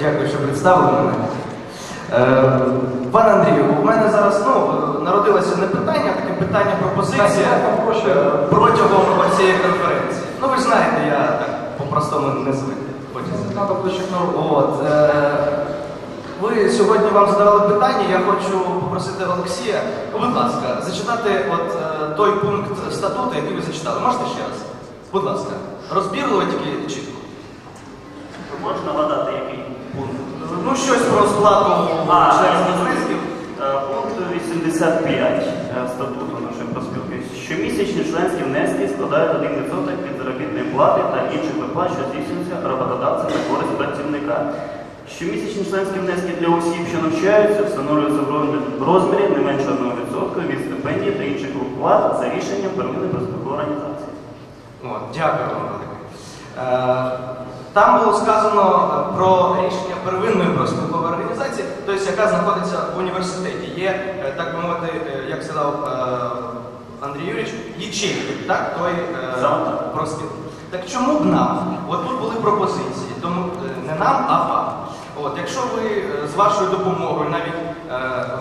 Дякую, що представили мене. Е, Пане Андрію, у мене зараз ну, народилося не питання, а таке питання пропозиція е, протягом цієї конференції. Ну ви ж знаєте, я так по-простому не звик. От, е, ви сьогодні вам задавали питання, я хочу попросити Олексія, ну, будь ласка, зачитати от, е, той пункт статуту, який ви зачитали. Можете ще раз? Будь ласка, розбірливо тільки чітко. Який пункт? Ну, щось про сплату. Е, Пункт 85 е, статуту нашої проспілки. Щомісячні членські внески складають 1% від заробітної плати та інших виплат, що здійснюються роботодавцем на користь працівника. Щомісячні членські внески для осіб, що навчаються, встановлюються в розмірі- не менше 1% від стипендії та інших виплат за рішенням первинної проспілкової організації. Дякую вам Там було сказано е, про рішення первинної проспілкової організації, тобто яка знаходиться в університеті. Є, е, так би мовити, е, як сказав Андрій Юрійович, ячейки, так, той е, так. чому б нам? От тут були пропозиції, тому не нам, а вам. От, якщо ви з вашою допомогою навіть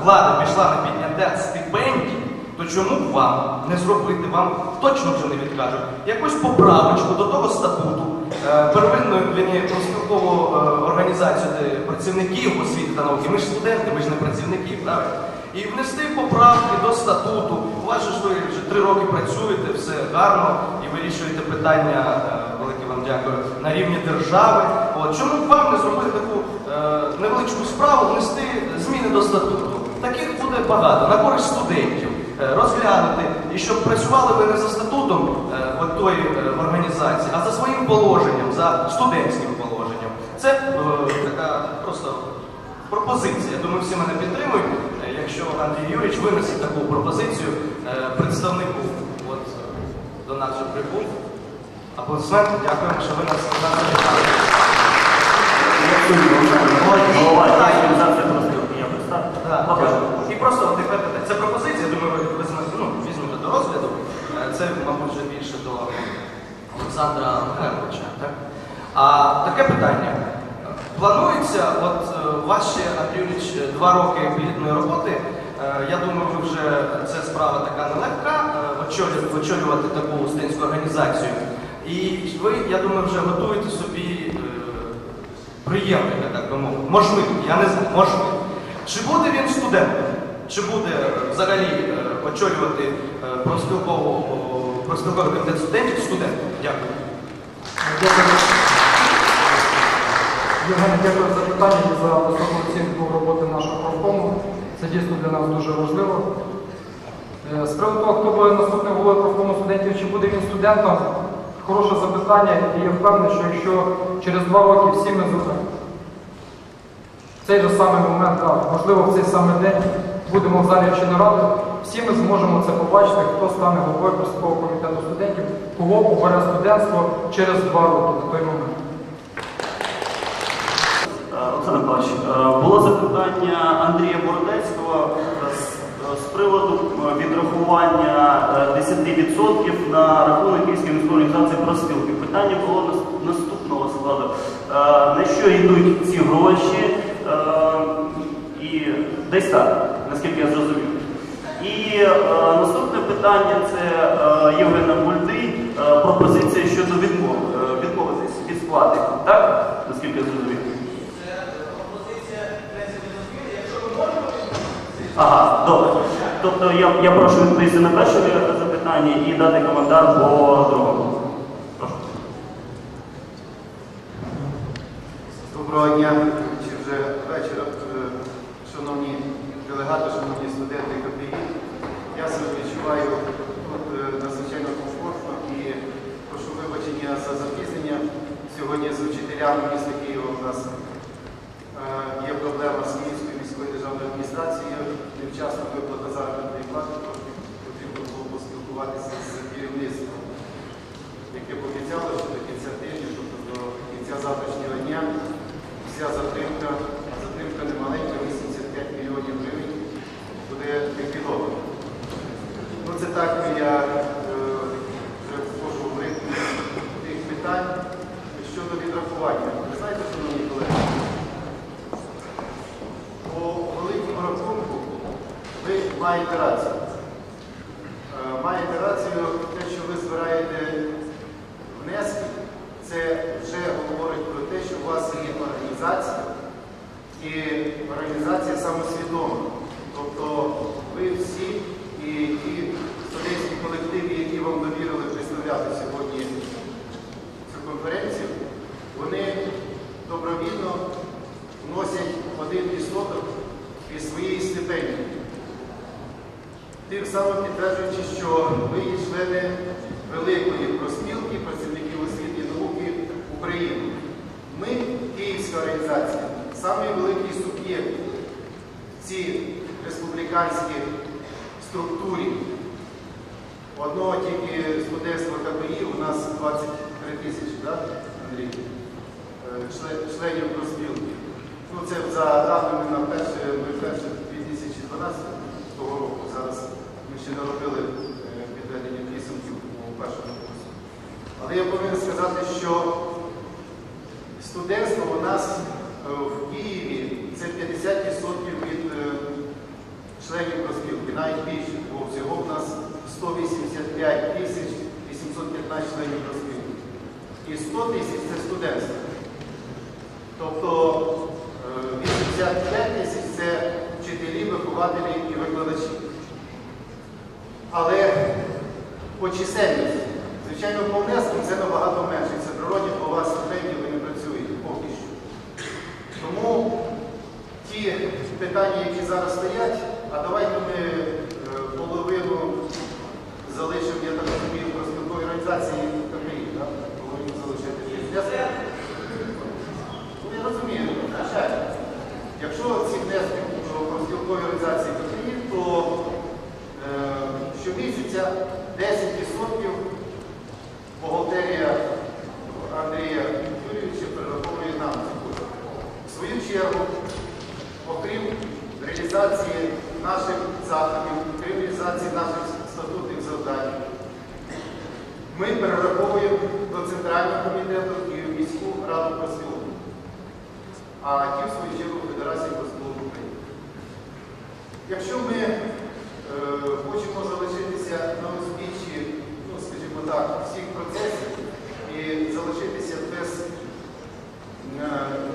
влада пішла на підняття стипендій, то чому б вам не зробити, вам точно вже не відкажуть, якусь поправочку до того статуту е, первинної вірні, профспілкову е, організацію працівників освіти та науки. Ми ж студенти, ми ж не працівники, правильно? І внести поправки до статуту. У вас ви вже три роки працюєте, все гарно і вирішуєте питання, е, велике вам дякую, на рівні держави. От чому б вам не зробити таку е, невеличку справу, внести зміни до статуту? Таких буде багато на користь студентів. Розглянути і щоб працювали ви не за статутом е, от тої е, організації, а за своїм положенням, за студентським положенням. Це е, така просто пропозиція. Я думаю, всі мене підтримують. Е, Якщо Андрій Юрійович винесе таку пропозицію е, представнику от, до нас вже прибув. Аплодисменти, дякуємо, що ви нас дякую. І просто тепер це пропозиція, думаю, ви, ви зна- ну, візьмете до розгляду. Е, Це, мабуть, вже більше до Олександра Михайловича. Так? А таке питання. Планується, от е, вас Андрій Юрійович, два роки плідної роботи. Е, Я думаю, ви вже це справа така нелегка, е, очолювати таку студентську організацію. І ви, я думаю, вже готуєте собі приємний, я так би мовив, можливий, я не знаю, можливий. Чи буде він студентом? Чи буде взагалі очолювати профспілкову, профспілковий комітет студентів студентом? Дякую. Євгене, дякую за питання і за високу оцінку роботи нашого профкому. Це дійсно для нас дуже важливо. Е, З приводу того, хто буде наступним головою профкому студентів, чи буде він студентом, хороше запитання, і я впевнений, що якщо через два роки всі ми зробимо в цей же самий момент, можливо, в цей самий день будемо в залі вченої ради, всі ми зможемо це побачити, хто стане головою Проспілкового комітету студентів, кого обере студентство через два роки на той момент. Е, Олександр Миколаївич, е, було запитання Андрія Бородецького е, з, приводу відрахування е, 10% на рахунок Київської міської організації проспілки. Питання було наступного складу. На що йдуть ці гроші? І десь так, наскільки я зрозумів. І е, наступне питання це е, Євгена Бульди, е, пропозиція щодо відмови, е, відмовитись від сплати. Так? Наскільки я зрозумів? Це пропозиція, якщо ви можете... Ага, добре. Тобто я, я прошу відповісти на перше запитання і дати коментар по другому. Прошу. Доброго дня, чи вже вечора, е, шановні делегати, шановні студенти і колеги. Я себе відчуваю тут е, надзвичайно комфортно і прошу вибачення за запізнення. Сьогодні з вчителями міста Києва у нас е, є проблема з Київською міською державною адміністрацією, невчасно виплата заробітної плати, тож потрібно було поспілкуватися з керівництвом, яке пообіцяло, що до кінця тижня, тобто до кінця завтрашнього дня, вся затримка, а затримка немаленька, 85 мільйонів гривень, буде ліквідована. Ну це так я е, вже вхожу в ритм тих питань щодо відрахування. Ви знаєте, шановні колеги, маєте рацію. Е, Маєте рацію, те, що ви збираєте внески, це вже говорить про те, що у вас є організація, і організація самосвідома. Тобто ви всі і ті студентські колективи, які вам довірили представляти сьогодні цю конференцію, вони добровільно вносять один відсоток від своєї стипендії. Тим самим підтверджуючи, що ви є члени великої проспілки працівників освіти і науки України. Ми, Київська організація, самий суб'єкт в цій республіканській структурі. Одного тільки студентства КПІ у нас 23 тисячі, так, Андрій? Е, Членів проспілки. Ну, це за даними на перше 2012 року. Ще не робили е, підведення підсумків у першому курсі. Але я повинен сказати, що студентство у нас е, в Києві це 50% від е, членів проспілки, навіть більше, бо всього в нас 185 тисяч 815 членів проспілки. І 100 тисяч це студентство. Тобто е, 85 тисяч це вчителі, вихователі і викладачі. Але по чисельності, звичайно, по внескам це набагато менше. Це природні, у вас стипендії, ви не працюєте поки що. Тому ті питання, які зараз стоять, а давайте ми е, половину залишимо, я так розумію, проспілкової організації КПІ? Половину залишити. Ну, я розумію, звичайно. Якщо ці внески про спілкові організації потрібні, то е, щомісяця 10% бухгалтерія Андрія Юрійовича перераховує нам ці кошти. В свою чергу, окрім реалізації наших заходів, окрім реалізації наших статутних завдань, ми перераховуємо до Центрального комітету і міську раду проспілок а ті, в свою чергу, Федерації проспілок України. Якщо ми е, хочемо залишитися на узбіччі, ну, скажімо так, всіх процесів і залишитися без е,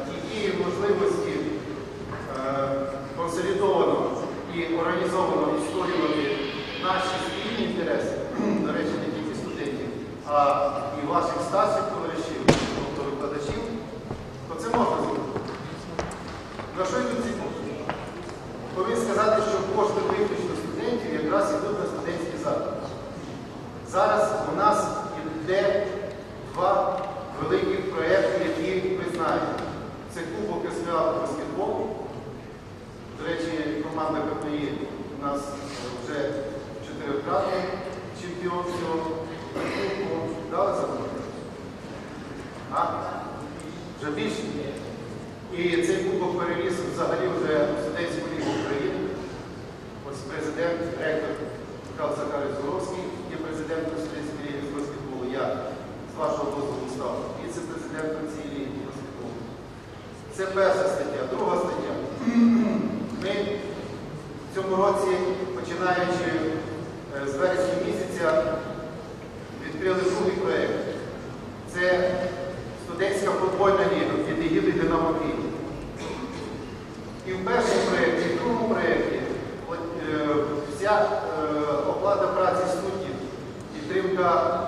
тієї можливості е, консолідовано і організовано відстоювати наші спільні інтереси, до речі, не тільки студентів, а і ваших старших товаришів, тобто викладачів, то це можна зробити. На що йдуть ці кошти? Повинен сказати, що кошти виключно студентів якраз йдуть на студентські заходи. Зараз у нас йде два великих проєкти, які ви знаєте. Це Кубок СВА по баскетболу. До речі, команда КПІ у нас вже чотирикратний чемпіон цього Вже більше? І цей кубок перевіз взагалі вже в студентську лігу України. Ось президент, ректор Михайло Захарович Зуровський є президентом студентської ліги з баскетболу. Я з вашого дозволу став віце-президентом цієї ліги баскетболу. Це перша стаття. Друга стаття. Ми в цьому році, починаючи футбольна ліга під егідою Динамо Київ. І в першому проєкті, і в другому проєкті е, вся е, оплата праці суддів, підтримка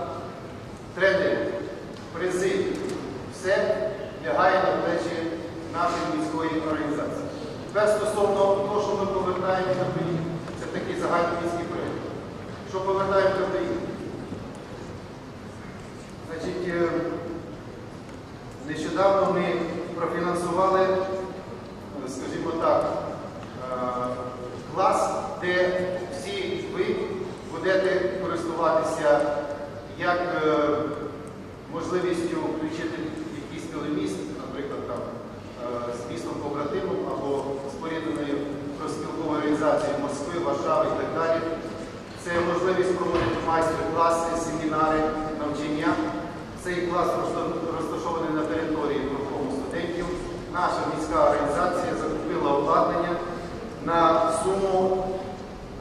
тренерів, призи, все лягає на плечі нашої міської організації. Тепер стосовно того, що ми повертаємо на це такий загальноміський проєкт. можливість проводити майстер-класи, семінари, навчання. Цей клас розташований на території профкому студентів. Наша міська організація закупила обладнання на суму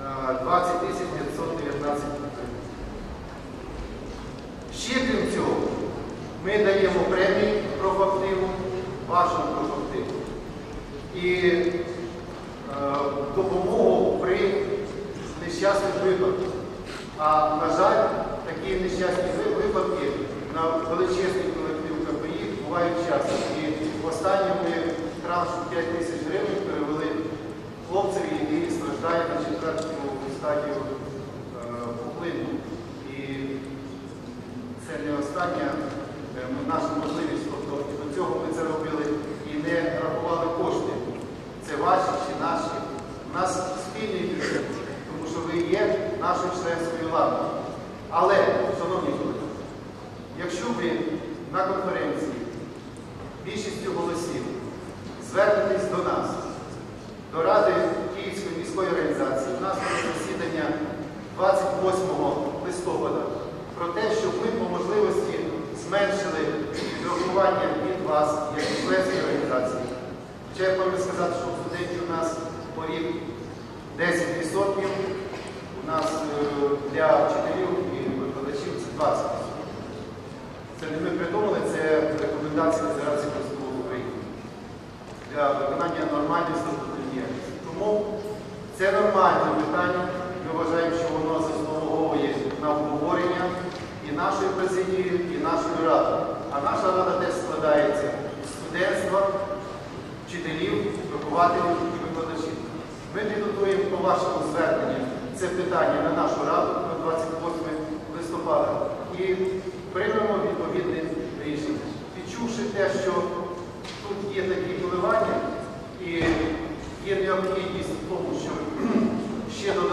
е, 20 519 гривень. Ще крім цього, ми даємо премії профактиву, вашому профактиву. А на жаль, такі нещасні випадки на величезний колектив КПІ бувають часто. І в ми траншу 5 тисяч гривень перевели хлопцеві, який страждає на четверту стадію е, поплину. І це не остання е, наша можливість. Тобто до цього ми це робили і не рахували кошти. Це ваші чи наші. У нас спільний бюджет, тому що ви є нашою членською владою. Але, шановні колеги, якщо ви на конференції більшістю голосів звернетесь до нас, до Ради Київської міської організації, у нас засідання 28 листопада про те, щоб ми по можливості зменшили відрахування від вас як членської організації. Хоча я повинен сказати, що студентів у нас поріг 10%, у нас е, для вчителів і викладачів це 20%. Це не ми придумали, це рекомендації Федерації профспілок України для виконання нормальної статутної діяльності. Тому це нормальне питання. Ми вважаємо, що воно заслуговує на обговорення і нашої президії, і нашої ради. А наша рада теж складається з студентства, вчителів, вихователів і викладачів. Ми підготуємо по вашому зверненню це питання на нашу раду на 28 листопада приймемо відповідне рішення. Відчувши те, що тут є такі коливання і є необхідність в тому, що ще додаткова